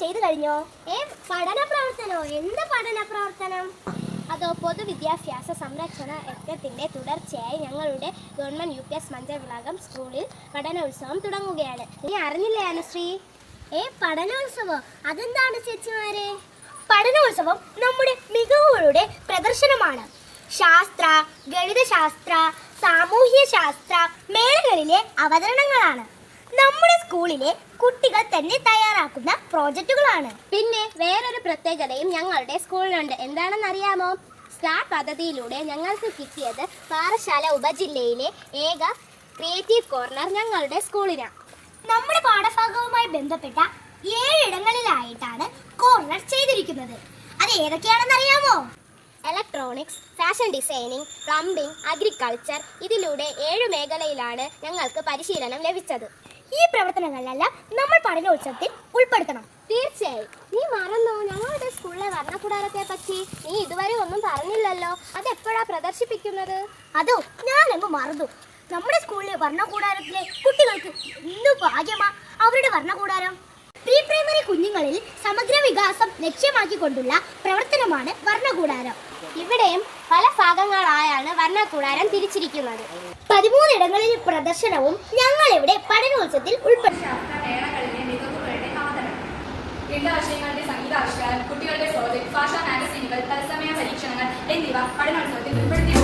ചെയ്തു കഴിഞ്ഞോ? ഏ പഠന പ്രവർത്തനോ എന്ത് പഠന പ്രവർത്തനം അതോ പൊതുവിദ്യാഭ്യാസ സംരക്ഷണ യജ്ഞത്തിന്റെ തുടർച്ചയായി ഞങ്ങളുടെ government U P S Manchavilakam സ്കൂളിൽ പഠനോത്സവം തുടങ്ങുകയാണ്. നീ അറിഞ്ഞില്ലേ അനുശ്രീ? ഏ പഠനോത്സവം? അതെന്താണ് ചേച്ചിമാരെ? പഠനോത്സവം നമ്മുടെ മികവുകളുടെ പ്രദർശനമാണ്. ശാസ്ത്ര ഗണിതശാസ്ത്ര സാമൂഹ്യ ശാസ്ത്ര മേളകളിലെ അവതരണങ്ങളാണ്. നമ്മുടെ സ്കൂളിലെ കുട്ടികൾ തന്നെ തയ്യാറാക്കുന്ന പ്രോജക്റ്റുകളാണ്. പിന്നെ വേറൊരു പ്രത്യേകതയും ഞങ്ങളുടെ സ്കൂളിനുണ്ട് എന്താണെന്ന് അറിയാമോ സ്റ്റാർ പദ്ധതിയിലൂടെ ഞങ്ങൾക്ക് കിട്ടിയത് പാറശാല ഉപജില്ലയിലെ ഏക ക്രിയേറ്റീവ് കോർണർ ഞങ്ങളുടെ സ്കൂളിനാണ് നമ്മുടെ പാഠഭാഗവുമായി ബന്ധപ്പെട്ട ഏഴിടങ്ങളിലായിട്ടാണ് കോർണർ ചെയ്തിരിക്കുന്നത്. അത് ഏതൊക്കെയാണെന്ന് അറിയാമോ electronics fashion designing plumbing agriculture ഇതിലൂടെ ഏഴ് മേഖലയിലാണ് ഞങ്ങൾക്ക് പരിശീലനം ലഭിച്ചത്. ഈ പ്രവർത്തനങ്ങളിലെല്ലാം നമ്മൾ പഠനോത്സവത്തിൽ ഉൾപ്പെടുത്തണം. തീർച്ചയായും. നീ മറന്നോ? ഞങ്ങളുടെ സ്കൂളിലെ വർണക്കൂടാരത്തെ പറ്റി നീ ഇതുവരെ ഒന്നും പറഞ്ഞില്ലല്ലോ. അത് എപ്പോഴാ പ്രദർശിപ്പിക്കുന്നത്? അതോ ഞാനങ്ങ് മറന്നു. നമ്മുടെ സ്കൂളിലെ വർണകൂടാരത്തിലെ കുട്ടികൾക്ക് ഇന്നു ഭാഗ്യമാ അവരുടെ വർണകൂടാരം? പ്രീ പ്രൈമറി കുഞ്ഞുങ്ങളിൽ സമഗ്ര വികാസം ലക്ഷ്യമാക്കിക്കൊണ്ടുള്ള പ്രവർത്തനമാണ് വർണകൂടാരം. ഇവിടെയും പല ഭാഗങ്ങളായാണ് വർണകൂടാരം തിരിച്ചിരിക്കുന്നത്. പതിമൂന്നിടങ്ങളിൽ പ്രദർശനവും ഞങ്ങളിവിടെ പഠനോത്സവത്തിൽ ഉൾപ്പെടുത്തി. ఏంది పడినాడు సార్